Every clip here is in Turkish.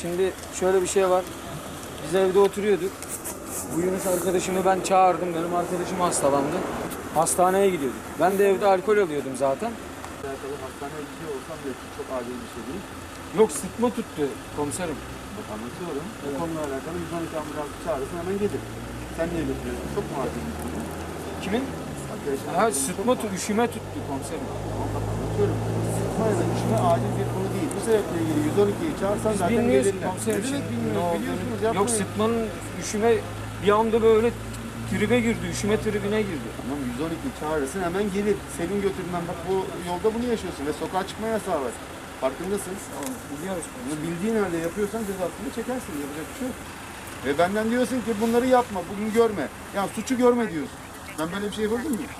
Şimdi şöyle bir şey var. Biz evde oturuyorduk. Bu Yunus arkadaşımı ben çağırdım. Benim arkadaşım hastalandı. Hastaneye gidiyorduk. Ben de evde alkol alıyordum zaten. alakalı hastaneye gidiyor olsam bile çok acil bir şey değil. Yok sıkma tuttu komiserim. Bak anlatıyorum. Bu konuyla alakalı 112 ambulans çağırırsın hemen gelir. Sen niye götürüyorsun? Çok mu acil bir konu? Kimin? Arkadaşlar. Ha sıkma tu üşüme tuttu komiserim. Bak anlatıyorum. Sıkma ya da üşüme acil bir konu sebeple ilgili 112'yi çağırsan Biz zaten bilmiyoruz gelirler. komiserim. Ne demek bilmiyoruz? ne Biliyorsunuz olduğunu. yapmayın. Yok sıkmanın üşüme bir anda böyle tribe girdi. Üşüme tribine girdi. Tamam 112 çağırırsın hemen gelir. Senin götürmen bak bu yolda bunu yaşıyorsun ve sokağa çıkma yasağı var. Farkındasın. Biliyoruz Bunu bildiğin halde yapıyorsan cezasını çekersin. Yapacak bir şey yok. Ve benden diyorsun ki bunları yapma, bugün görme. Ya suçu görme diyorsun. Ben böyle bir şey yapabilir miyim?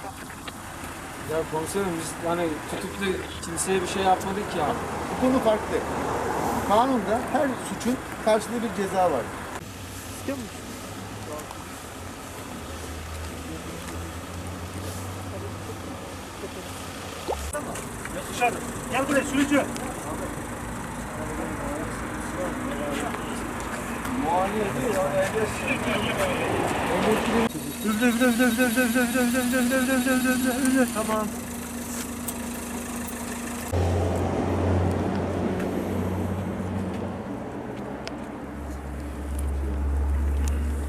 Ya komiserim biz hani tutuklu kimseye bir şey yapmadık ya. Bu konu farklı. Kanunda her suçun karşılığı bir ceza var. İstiyor musun? Dışarı. Gel buraya sürücü. Üfle üfle üfle üfle üfle üfle üfle üfle üfle üfle üfle üfle üfle üfle üfle Tamam.